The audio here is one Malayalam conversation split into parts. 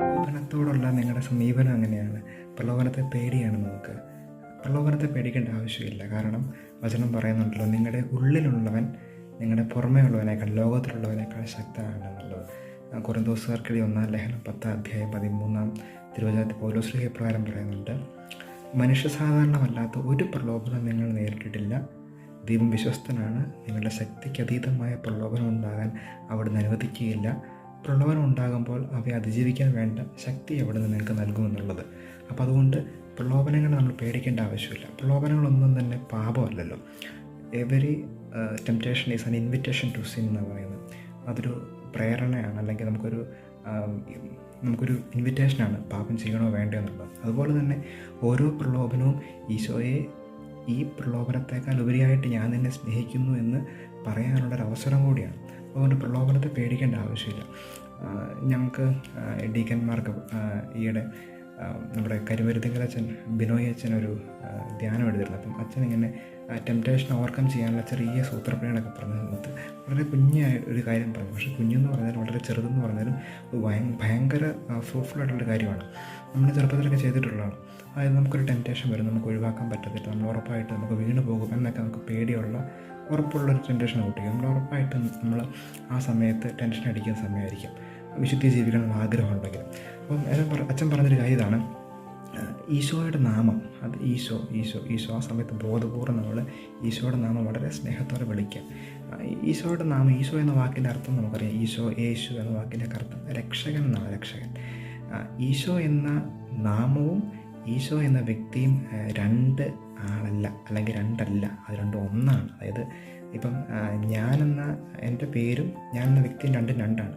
പ്രലോഭനത്തോടുള്ള നിങ്ങളുടെ സമീപനം അങ്ങനെയാണ്. പ്രലോഭനത്തെ പേടിയാണ് നമുക്ക്. പ്രലോഭനത്തെ പേടിക്കേണ്ട ആവശ്യമില്ല. കാരണം വചനം പറയുന്നുണ്ടല്ലോ നിങ്ങളുടെ ഉള്ളിലുള്ളവൻ നിങ്ങളുടെ പുറമേ ഉള്ളവനേക്കാൾ ലോകത്തിലുള്ളവനേക്കാൾ ശക്തനാണെന്നുള്ളത് കുറന്തോസുകാർക്കിടെ ഒന്നാം ലേഖനം പത്താം അധ്യായം പതിമൂന്നാം തിരുവചനത്തിൽ പൗലോശ്രീ പ്രകാരം പറയുന്നുണ്ട് മനുഷ്യ സാധാരണമല്ലാത്ത ഒരു പ്രലോഭനം നിങ്ങൾ നേരിട്ടിട്ടില്ല. ദൈവം വിശ്വസ്തനാണ്. നിങ്ങളുടെ ശക്തിക്ക് അതീതമായ പ്രലോഭനം ഉണ്ടാകാൻ അവിടുന്ന് അനുവദിക്കുകയില്ല. പ്രലോഭനം ഉണ്ടാകുമ്പോൾ അവയെ അതിജീവിക്കാൻ വേണ്ട ശക്തി അവിടുന്ന് നിങ്ങൾക്ക് നൽകുമെന്നുള്ളത്. അപ്പോൾ അതുകൊണ്ട് പ്രലോഭനങ്ങൾ നമ്മൾ പേടിക്കേണ്ട ആവശ്യമില്ല. പ്രലോഭനങ്ങളൊന്നും തന്നെ പാപമല്ലല്ലോ. Every temptation is an invitation to sin എന്ന് പറയുന്നത്. അതൊരു പ്രേരണയാണ്. അല്ലെങ്കിൽ നമുക്കൊരു ആം, നമുക്കൊരു ഇൻവിറ്റേഷനാണ് പാപം ചെയ്യണോ വേണ്ടോ എന്നുള്ളത്. അതുപോലെ തന്നെ ഓരോ പ്രലോഭനവും ഈശോയെ ഈ പ്രലോഭനത്തെക്കാൾ ഉപരിയായിട്ട് ഞാൻ നിന്നെ സ്നേഹിക്കുന്നു എന്ന് പറയാനുള്ളൊരവസരം കൂടിയാണ്. അതുകൊണ്ട് പ്രലോഭനത്തെ പേടിക്കേണ്ട ആവശ്യമില്ല. ഞങ്ങൾക്ക് ഡീക്കന്മാർക്ക് ഈയിടെ നമ്മുടെ കരുമരുത്തിങ്കൽ അച്ഛൻ ബിനോയ് അച്ഛൻ ഒരു ധ്യാനം എടുത്തിരുന്നു അപ്പം അച്ഛൻ ഇങ്ങനെ ടെംപ്റ്റേഷൻ ഓവർകം ചെയ്യാനുള്ള ചെറിയ സൂത്രപ്പണികളൊക്കെ പറഞ്ഞ സമയത്ത് വളരെ കുഞ്ഞായ ഒരു കാര്യം പറഞ്ഞു. പക്ഷേ കുഞ്ഞെന്ന് പറഞ്ഞാലും വളരെ ചെറുതെന്ന് പറഞ്ഞാലും ഭയങ്കര ഫ്രൂട്ട്ഫുൾ ആയിട്ടുള്ള കാര്യമാണ്. നമ്മൾ ചെറുപ്പത്തിലൊക്കെ ചെയ്തിട്ടുള്ളതാണ്. അതായത് നമുക്കൊരു ടെംപ്റ്റേഷൻ വരും നമുക്ക് ഒഴിവാക്കാൻ പറ്റത്തില്ല നമ്മൾ ഉറപ്പായിട്ട് നമുക്ക് വീണ് പോകും എന്നൊക്കെ നമുക്ക് പേടിയുള്ള ഉറപ്പുള്ളൊരു ടെൻഷൻ കൂട്ടിക്കും നമ്മൾ ഉറപ്പായിട്ട് നമ്മൾ ആ സമയത്ത് ടെൻഷൻ അടിക്കുന്ന സമയമായിരിക്കും. വിശുദ്ധി ജീവിക്കണം എന്ന് ആഗ്രഹമുണ്ടെങ്കിൽ. അപ്പം അച്ഛൻ പറ- അച്ഛൻ പറഞ്ഞൊരു കാര്യം ഇതാണ്. ഈശോയുടെ നാമം അത് ഈശോ ഈശോ ഈശോ ആ സമയത്ത് ബോധപൂർവം നമ്മൾ ഈശോയുടെ നാമം വളരെ സ്നേഹത്തോടെ വിളിക്കുക. ഈശോയുടെ നാമം ഈശോ എന്ന വാക്കിന്റെ അർത്ഥം നമുക്കറിയാം. ഈശോ യേശു എന്ന വാക്കിന്റെ അർത്ഥം. രക്ഷകൻ എന്നാണ് രക്ഷകൻ. ഈശോ എന്ന നാമവും ഈശോ എന്ന വ്യക്തിയും രണ്ട് ആളല്ല അല്ലെങ്കിൽ രണ്ടല്ല അത് രണ്ടും ഒന്നാണ്. അതായത് ഇപ്പം ഞാനെന്ന എന്റെ പേരും ഞാൻ എന്ന വ്യക്തിയും രണ്ടും രണ്ടാണ്.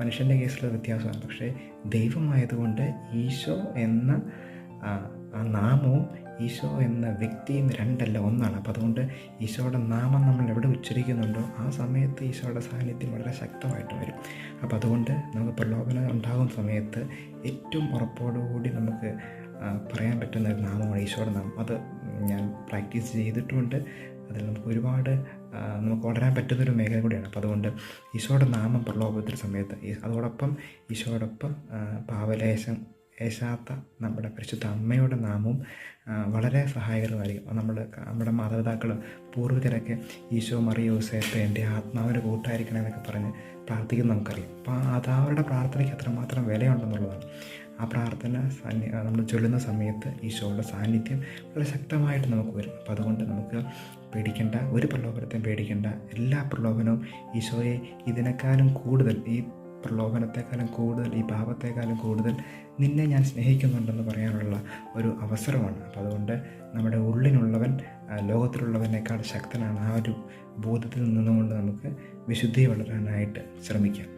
മനുഷ്യന്റെ കേസിലുള്ള വ്യത്യാസമാണ്. പക്ഷേ ദൈവമായതുകൊണ്ട് ഈശോ എന്ന ആ, നാമവും ഈശോ എന്ന വ്യക്തിയും രണ്ടല്ല ഒന്നാണ്. അപ്പോൾ അതുകൊണ്ട് ഈശോയുടെ നാമം നമ്മൾ എവിടെ ഉച്ചരിക്കുന്നുണ്ടോ ആ സമയത്ത് ഈശോയുടെ സാന്നിധ്യം വളരെ ശക്തമായിട്ട് വരും. അപ്പോൾ അതുകൊണ്ട് നമുക്ക് പ്രലോഭനം ഉണ്ടാകുന്ന സമയത്ത് ഏറ്റവും ഉറപ്പോടുകൂടി നമുക്ക് പറയാൻ പറ്റുന്ന ഒരു നാമമാണ് ഈശോയുടെ നാമം. അത് ഞാൻ പ്രാക്ടീസ് ചെയ്തിട്ടുമുണ്ട് അതിൽ നമുക്ക് ഒരുപാട് നമുക്ക് വളരാൻ പറ്റുന്നൊരു മേഖല കൂടിയാണ്. അപ്പോൾ അതുകൊണ്ട് ഈശോയുടെ നാമം പ്രലോഭനത്തിന്റെ സമയത്ത് അതോടൊപ്പം ഈശോടൊപ്പം പാവലേശം ഏശാത്ത നമ്മുടെ പരിശുദ്ധ അമ്മയുടെ നാമവും വളരെ സഹായകരമായിരിക്കും. നമ്മൾ നമ്മുടെ മാതാപിതാക്കൾ പൂർവികരൊക്കെ ഈശോ മറിയോ യോസേപ്പ് എന്റെ ആത്മാവിന്റെ കൂട്ടായിരിക്കണം എന്നൊക്കെ പറഞ്ഞ് പ്രാർത്ഥിക്കുന്നത് നമുക്കറിയാം. അപ്പോൾ അത് അവരുടെ പ്രാർത്ഥനയ്ക്ക് അത്രമാത്രം വിലയുണ്ടെന്നുള്ളതാണ്. ആ പ്രാർത്ഥന നമ്മൾ ചൊല്ലുന്ന സമയത്ത് ഈശോയുടെ സാന്നിധ്യം വളരെ ശക്തമായിട്ട് നമുക്ക് വരും. അപ്പോൾ അതുകൊണ്ട് നമുക്ക് പേടിക്കേണ്ട ഒരു പ്രലോഭനത്തെയും പേടിക്കേണ്ട. എല്ലാ പ്രലോഭനവും ഈശോയെ ഇതിനേക്കാളും കൂടുതൽ ഈ പ്രലോഭനത്തെക്കാളും കൂടുതൽ ഈ പാപത്തെക്കാളും കൂടുതൽ നിന്നെ ഞാൻ സ്നേഹിക്കുന്നുണ്ടെന്ന് പറയാനുള്ള ഒരു അവസരമാണ്. അപ്പോൾ അതുകൊണ്ട് നമ്മുടെ ഉള്ളിനുള്ളവൻ ലോകത്തിലുള്ളവനേക്കാൾ ശക്തനാണ് ആ ഒരു ബോധത്തിൽ നിന്നുകൊണ്ട് നമുക്ക് വിശുദ്ധി വളരാനായിട്ട് ശ്രമിക്കാം.